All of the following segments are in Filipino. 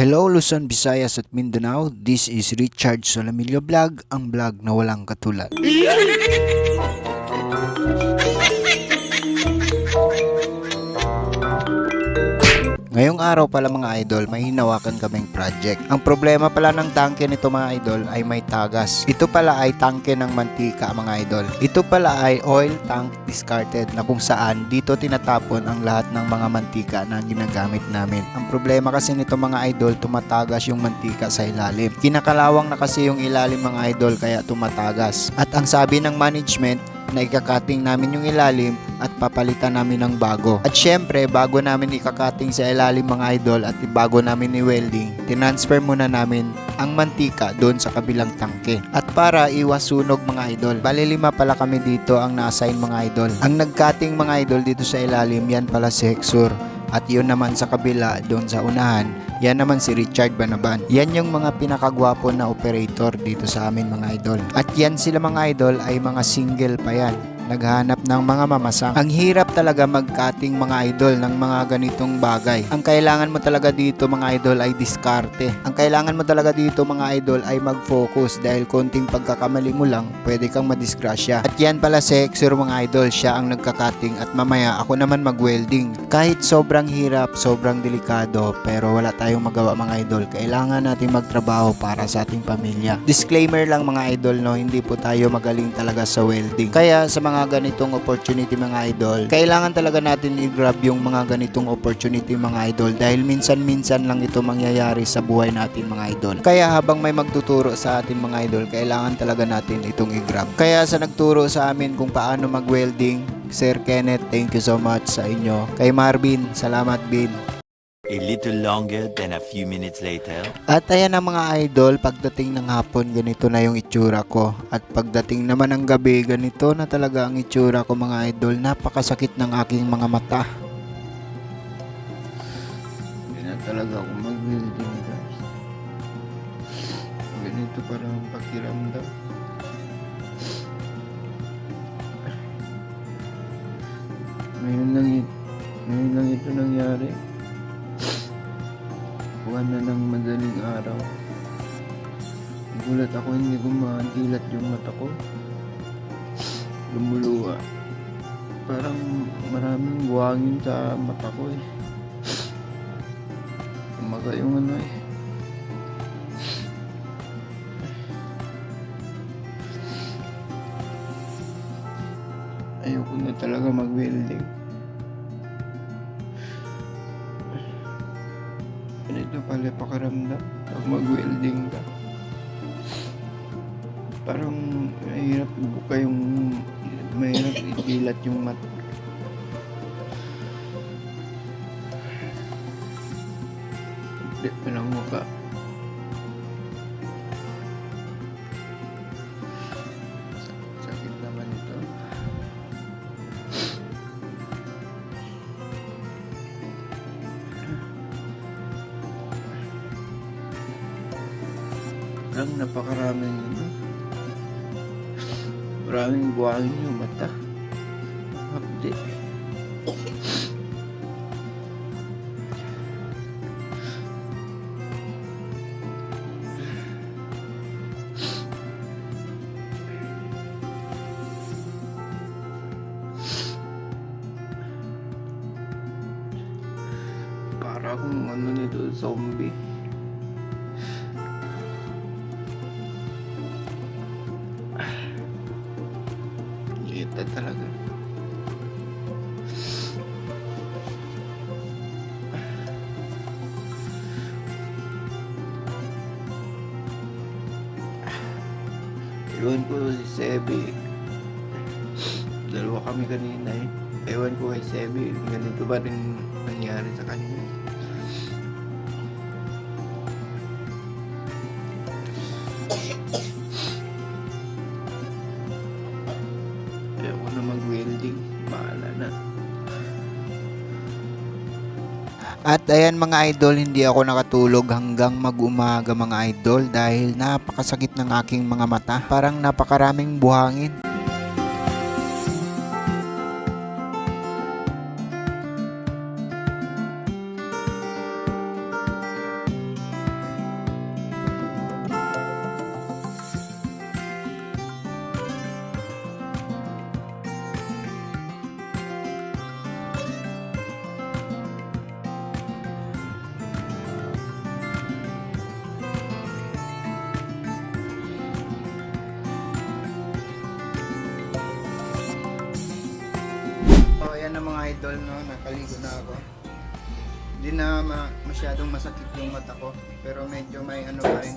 Hello Luzon, Visayas at Mindanao. This is Richard Solamilio Vlog, ang vlog na walang katulad. Ngayong araw pala mga idol, may hinawakan kaming project. Ang problema pala ng tangke nito mga idol ay may tagas. Ito pala ay tangke ng mantika mga idol. Ito pala ay oil tank discarded na kung saan dito tinatapon ang lahat ng mga mantika na ginagamit namin. Ang problema kasi nito mga idol, tumatagas yung mantika sa ilalim. Kinakalawang na kasi yung ilalim mga idol kaya tumatagas. At ang sabi ng management, na ikakating namin yung ilalim at papalitan namin ng bago. At syempre, bago namin ikakating sa ilalim mga idol at bago namin i-welding, tinransfer muna namin ang mantika doon sa kabilang tangke. At para iwas sunog mga idol, bali lima pala kami dito ang na-assign mga idol. Ang nagkating mga idol dito sa ilalim, yan pala si Hexur. At yun naman sa kabila, doon sa unahan, yan naman si Richard Banaban. Yan yung mga pinakagwapo na operator dito sa amin mga idol. At yan sila mga idol ay mga single pa yan. Naghanap ng mga mamasang. Ang hirap talaga mag-cutting mga idol ng mga ganitong bagay. Ang kailangan mo talaga dito mga idol ay diskarte. Ang kailangan mo talaga dito mga idol ay mag-focus dahil konting pagkakamali mo lang, pwede kang madisgrasya. At yan pala si Exor mga idol, siya ang nagka-cutting at mamaya ako naman mag-welding. Kahit sobrang hirap, sobrang delikado, pero wala tayong magawa mga idol. Kailangan natin magtrabaho para sa ating pamilya. Disclaimer lang mga idol, no, hindi po tayo magaling talaga sa welding. Kaya sa mga ganitong opportunity mga idol, kailangan talaga natin i-grab yung mga ganitong opportunity mga idol dahil minsan-minsan lang ito mangyayari sa buhay natin mga idol. Kaya habang may magtuturo sa atin mga idol, kailangan talaga natin itong i-grab. Kaya sa nagturo sa amin kung paano mag-welding, Sir Kenneth, thank you so much sa inyo. Kay Marvin, salamat Bin. A little longer than a few minutes later. At ayan ang mga idol, pagdating ng hapon, ganito na yung itsura ko. At pagdating naman ng gabi, ganito na talaga ang itsura ko mga idol. Napakasakit ng aking mga mata. Hindi na talaga ako mag-welding guys. Ganito parang pakiramdam. Ngayon lang, ngayon lang ito nangyari. Buwan na ng madaling araw. Nagulat ako hindi ko madilat yung mata ko. Lumuluwa. Parang maraming buhangin sa mata ko eh. Umaga yung ano eh. Ayoko na talaga mag-welding. Ganito pala pakaramdam pag mag-welding ka. Parang mahirap ibuka yung mahirap idilat yung mat. Hindi pa ng mukha. Parang napakaraming ano. Maraming buhangin yung mata. Hapdi. Para akong ano nito, zombie. Kita talaga. Ewan ko si Sebi. Dalawa kami kanina eh. Ewan ko kay Sebi, ganito ba rin nangyari sa kanya? Ayoko At ayan mga idol, hindi ako nakatulog hanggang mag-umaga mga idol dahil napakasakit ng aking mga mata. Parang napakaraming buhangin. Idol, no, nakaligo na ako. Hindi na ma- masyadong masakit yung mata ko, pero medyo may ano pa rin,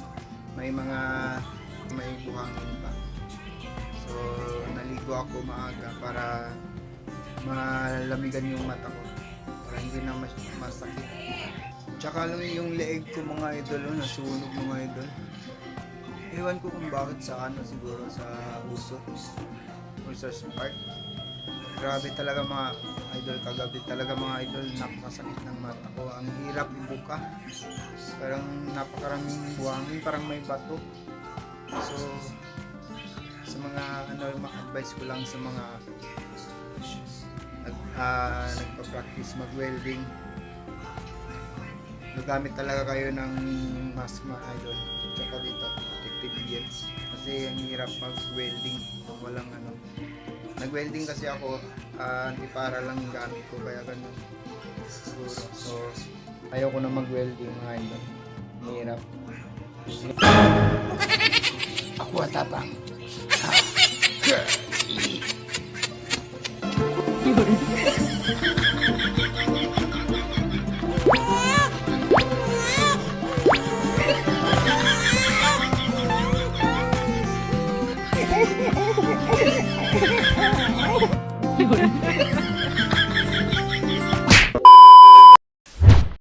may mga may buhangin pa. So, naligo ako maaga para malamigan yung mata ko. Para hindi na mas masakit. Tsaka lang yung leeg ko mga idol, oh, nasunog mga idol. Ewan ko kung bakit sa ano siguro sa uso or sa spark. Grabe talaga mga idol, kagabi talaga mga idol, napakasakit ng mata ko. Ang hirap ibuka. Parang napakaraming buhangin, parang may bato. So, sa mga ano, ma-advise ko lang sa mga nag, ah, nagpa-practice mag-welding. Gagamit talaga kayo ng mask mga idol. Tsaka dito, protective gear. Kasi ang hirap mag-welding kung walang ano. Nag-welding kasi ako, ah, antipara lang yung gamit ko, kaya ganun. Siguro. So, ayaw ko na mag-welding mga idol. Mahirap. Ako atapang. Yun.